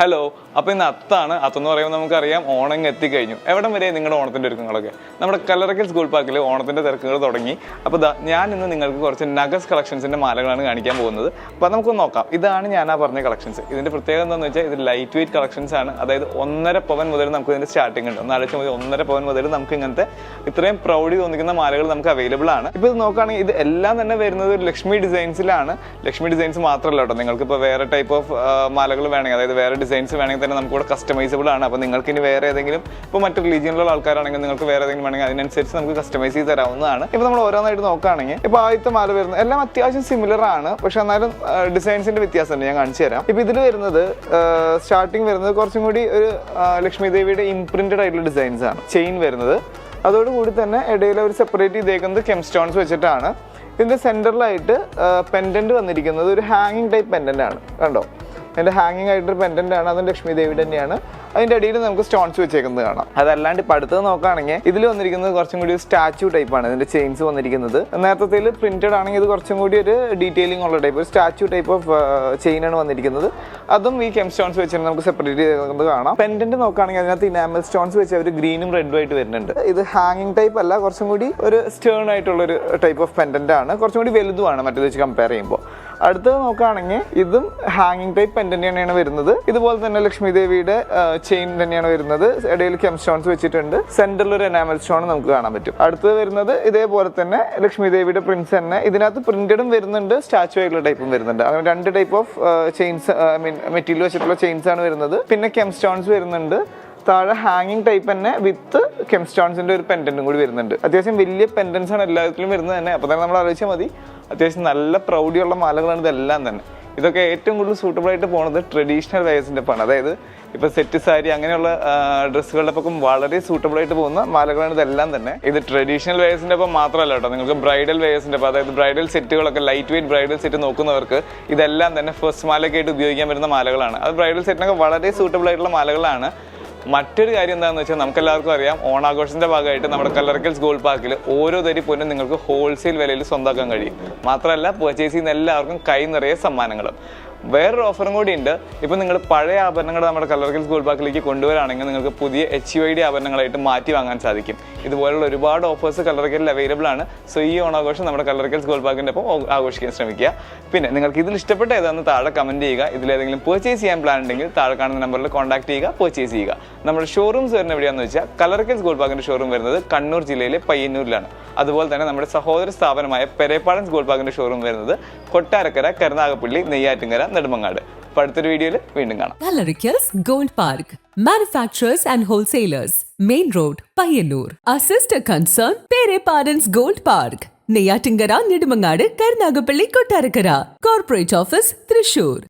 Hello അപ്പോൾ ഇന്ന് അത്താണ്. അത്തെന്ന് പറയുമ്പോൾ നമുക്കറിയാം ഓണം എത്തിക്കഴിഞ്ഞു. എവിടം വരെ നിങ്ങളുടെ ഓണത്തിന്റെ ഒരുക്കങ്ങളൊക്കെ? നമ്മുടെ കല്ലറക്കൽ സ്കൂൾ പാർക്കിൽ ഓണത്തിന്റെ തിരക്കുകൾ തുടങ്ങി. അപ്പോൾ ദാ ഞാൻ ഇന്ന് നിങ്ങൾക്ക് കുറച്ച് നഗസ് കളക്ഷൻസിന്റെ മാലകളാണ് കാണിക്കാൻ പോകുന്നത്. അപ്പോൾ നമുക്ക് നോക്കാം. ഇതാണ് ഞാൻ ആ പറഞ്ഞ കളക്ഷൻസ് ഇതിന്റെ പ്രത്യേകത എന്താണെന്ന് വെച്ചാൽ ഇത് ലൈറ്റ് വെയിറ്റ് കളക്ഷൻസ് ആണ്. അതായത് ഒന്നര പവൻ മുതൽ നമുക്ക് ഇതിന്റെ സ്റ്റാർട്ടിംഗ് ഉണ്ട്. ഒന്ന് ആലോചിച്ച് മതി ഒന്നര പവൻ മുതൽ നമുക്ക് ഇങ്ങനത്തെ ഇത്രയും പ്രൗഡി തോന്നിക്കുന്ന മാലകൾ നമുക്ക് അവൈലബിൾ ആണ്. ഇപ്പോൾ ഇത് നോക്കുകയാണെങ്കിൽ ഇത് എല്ലാം തന്നെ വരുന്നത് ഒരു ലക്ഷ്മി ഡിസൈൻസിലാണ് ലക്ഷ്മി ഡിസൈൻസ് മാത്രമല്ല കേട്ടോ. നിങ്ങൾക്ക് ഇപ്പോൾ വേറെ ടൈപ്പ് ഓഫ് മാലകൾ വേണമെങ്കിൽ അതായത് വേറെ ഡിസൈൻസ് വേണമെങ്കിൽ തന്നെ നമുക്ക് ഇവിടെ കസ്റ്റമൈസബിൾ ആണ്. അപ്പോൾ നിങ്ങൾക്ക് ഇനി വേറെ ഏതെങ്കിലും ഇപ്പോൾ മറ്റു റിലീജിയനിലുള്ള ആൾക്കാരാണെങ്കിൽ നിങ്ങൾക്ക് വേറെ ഏതെങ്കിലും വേണമെങ്കിൽ അതിനനുസരിച്ച് നമുക്ക് കസ്റ്റമൈസ് ചെയ്ത് തരാവുന്നതാണ്. ഇപ്പോൾ നമ്മൾ ഓരോന്നായിട്ട് നോക്കുകയാണെങ്കിൽ ഇപ്പോൾ ആദ്യത്തെ മാല വരുന്നത് എല്ലാം അത്യാവശ്യം സിമിലർ ആണ്. പക്ഷെ എന്നാലും ഡിസൈൻസിന്റെ വ്യത്യാസമുണ്ട്. ഞാൻ കാണിച്ചു തരാം. ഇപ്പോൾ ഇതിൽ വരുന്നത് സ്റ്റാർട്ടിങ് വരുന്നത് കുറച്ചും കൂടി ഒരു ലക്ഷ്മി ദേവിയുടെ ഇംപ്രിന്റഡ് ആയിട്ടുള്ള ഡിസൈൻസ് ആണ്. ചെയിൻ വരുന്നത്. അതോടുകൂടി തന്നെ ഇടയിൽ അവർ സെപ്പറേറ്റ് ചെയ്തേക്കുന്നത് കെം സ്റ്റോൺസ് വെച്ചിട്ടാണ്. ഇതിന്റെ സെന്ററിലായിട്ട് പെൻഡന്റ് വന്നിരിക്കുന്നത് ഒരു ഹാങ്ങിങ് ടൈപ്പ് പെൻഡന്റ് ആണ്. കണ്ടോ? അതിന്റെ ഹാങ്ങിങ് ആയിട്ടൊരു പെൻഡന്റ് ആണ്. അതും ലക്ഷ്മി ദേവി തന്നെയാണ്. അതിന്റെ അടിയിൽ നമുക്ക് സ്റ്റോൺസ് വെച്ചേക്കുന്നത് കാണാം. അതല്ലാണ്ട് ഇപ്പം അടുത്തത് നോക്കുകയാണെങ്കിൽ ഇതിൽ വന്നിരിക്കുന്നത് കുറച്ചും കൂടി സ്റ്റാച്ചു ടൈപ്പാണ് ആണ്. ഇതിന്റെ ചെയിൻസ് വന്നിരിക്കുന്നത്. നേരത്തെ പ്രിന്റഡ് ആണെങ്കിൽ ഇത് കുറച്ചും കൂടി ഒരു ഡീറ്റെയിലിംഗ് ഉള്ള ടൈപ്പ് ഒരു സ്റ്റാച്ചു ടൈപ്പ് ഓഫ് ചെയിൻ ആണ് വന്നിരിക്കുന്നത്. അതും ഈ കെം സ്റ്റോൺസ് വെച്ചിട്ട് നമുക്ക് സെപ്പറേറ്റ് ചെയ്ത് കാണാം. പെൻഡന്റ് നോക്കുകയാണെങ്കിൽ അതിനകത്ത് ഇനാമൽ സ്റ്റോൺസ് വെച്ച് അവർ ഗ്രീനും റെഡും ആയിട്ട് വരുന്നുണ്ട്. ഇത് ഹാങ്ങിങ് ടൈപ്പ് അല്ല കുറച്ചും കൂടി ഒരു സ്റ്റേൺ ആയിട്ടുള്ള ഒരു ടൈപ്പ് ഓഫ് പെൻഡന്റ് ആണ്. കുറച്ചും കൂടി വലുതുമാണ് മറ്റേത് വെച്ച് കമ്പയർ ചെയ്യുമ്പോൾ. അടുത്തത് നോക്കുകയാണെങ്കിൽ ഇതും ഹാങ്ങിങ് ടൈപ്പ് പെൻഡന്റ് തന്നെയാണ് വരുന്നത്. ഇതുപോലെ തന്നെ ലക്ഷ്മി ദേവിയുടെ ചെയിൻ തന്നെയാണ് വരുന്നത്. ഇടയിൽ കെം സ്റ്റോൺസ് വെച്ചിട്ടുണ്ട്. സെന്ററിൽ ഒരു എനാമൽ സ്റ്റോൺ നമുക്ക് കാണാൻ പറ്റും. അടുത്തത് വരുന്നത് ഇതേപോലെ തന്നെ ലക്ഷ്മി ദേവിയുടെ പ്രിന്റ്സ് തന്നെ. ഇതിനകത്ത് പ്രിന്റഡും വരുന്നുണ്ട് സ്റ്റാച്ചു ആയിട്ടുള്ള ടൈപ്പും വരുന്നുണ്ട്. അങ്ങനെ രണ്ട് type of chains I mean material വെച്ചിട്ടുള്ള ചെയിൻസ് ആണ് വരുന്നത്. പിന്നെ കെം സ്റ്റോൺസ് വരുന്നുണ്ട്. താഴെ ഹാങ്ങിങ് ടൈപ്പ് തന്നെ വിത്ത് കെം സ്റ്റോൺസിന്റെ ഒരു പെൻഡന്റും കൂടി വരുന്നുണ്ട്. അത്യാവശ്യം വലിയ പെൻഡൻസ് ആണ് എല്ലാത്തിലും വരുന്നത് തന്നെ. അപ്പോൾ തന്നെ നമ്മൾ ആലോചിച്ചാൽ മതി. അത്യാവശ്യം നല്ല പ്രൗഢിയുള്ള മാലകളാണ് ഇതെല്ലാം തന്നെ. ഇതൊക്കെ ഏറ്റവും കൂടുതൽ സൂട്ടബിൾ ആയിട്ട് പോണത് ട്രഡീഷണൽ വെയേഴ്സിന്റെ ഒപ്പമാണ് അതായത് ഇപ്പൊ സെറ്റ് സാരി അങ്ങനെയുള്ള ഡ്രസ്സുകളുടെ ഒപ്പം വളരെ സൂട്ടബിൾ ആയിട്ട് പോകുന്ന മാലകളാണ് ഇതെല്ലാം തന്നെ. ഇത് ട്രഡീഷണൽ വേഴ്സിന്റെ ഒപ്പം മാത്രമല്ല കേട്ടോ നിങ്ങൾക്ക് ബ്രൈഡൽ വേഴ്സിന്റെ ഒപ്പം അതായത് ബ്രൈഡൽ സെറ്റുകളൊക്കെ ലൈറ്റ് വെയിറ്റ് ബ്രൈഡൽ സെറ്റ് നോക്കുന്നവർക്ക് ഇതെല്ലാം തന്നെ ഫസ്റ്റ് മാലയൊക്കെ ആയിട്ട് ഉപയോഗിക്കാൻ വരുന്ന മാലകളാണ്. അത് ബ്രൈഡൽ സെറ്റിനൊക്കെ വളരെ സൂട്ടബിൾ ആയിട്ടുള്ള മാലകളാണ്. മറ്റൊരു കാര്യം എന്താണെന്ന് വെച്ചാൽ നമുക്ക് എല്ലാവർക്കും അറിയാം. ഓണാഘോഷത്തിന്റെ ഭാഗമായിട്ട് നമ്മുടെ കല്ലറക്കൽസ് ഗോൾഡ് പാർക്കിൽ ഓരോ തരി പൊന്നും നിങ്ങൾക്ക് ഹോൾസെയിൽ വിലയിൽ സ്വന്തമാക്കാൻ കഴിയും. മാത്രമല്ല പർച്ചേസ് ചെയ്യുന്ന എല്ലാവർക്കും കൈ നിറയെ സമ്മാനങ്ങളും. വേറൊരു ഓഫറും കൂടി ഉണ്ട് ഇപ്പം നിങ്ങൾ പഴയ ആഭരണങ്ങൾ നമ്മുടെ കല്ലറക്കൽസ് സ്കൂൾ ബാക്കിലേക്ക് കൊണ്ടുവരാണെങ്കിൽ നിങ്ങൾക്ക് പുതിയ എച്ച് ഐ ഡി ആഭരണങ്ങളായിട്ട് മാറ്റി വാങ്ങാൻ സാധിക്കും. ഇതുപോലുള്ള ഒരുപാട് ഓഫേഴ്സ് കല്ലറക്കലിൽ അവൈലബിൾ ആണ്. സോ ഈ ഓണാഘോഷം നമ്മുടെ കല്ലറക്കൽസ് സ്കൂൾ ബാക്കിന്റെ ഒപ്പം ആഘോഷിക്കാൻ ശ്രമിക്കുക. പിന്നെ നിങ്ങൾക്ക് ഇതിൽ ഇഷ്ടപ്പെട്ട ഏതാണെന്ന് താഴെ കമന്റ് ചെയ്യുക. ഇതിലേതെങ്കിലും പർച്ചേസ് ചെയ്യാൻ പ്ലാൻ ഉണ്ടെങ്കിൽ താഴെ കാണുന്ന നമ്പറിൽ കോൺടാക്ട് ചെയ്യുക പർച്ചേസ് ചെയ്യുക. നമ്മുടെ ഷോറൂംസ് വരുന്ന എവിടെയാണെന്ന് വെച്ചാൽ കലർക്കൽസ് സ്കൂൾ ബാക്കിന്റെ ഷോറൂം വരുന്നത് കണ്ണൂർ ജില്ലയിലെ പയ്യന്നൂരിലാണ്. അതുപോലെ തന്നെ നമ്മുടെ സഹോദര സ്ഥാപനമായ പെരേപ്പാടൻ സ്കൂൾ ബാക്കിന്റെ ഷോറൂം വരുന്നത് കൊട്ടാരക്കര കരുനാഗപ്പള്ളി നെയ്യാറ്റിങ്കര നെടുമങ്ങാട് അപ്പോൾ അടുത്തൊരു വീഡിയോയിൽ വീണ്ടും കാണാം Park. Manufacturers and wholesalers. Main Road, Payanur. Our sister concern, Pere Parents Gold Park. Neyyattinkara Nedumangad Karunagappally Kottarakkara corporate office Thrissur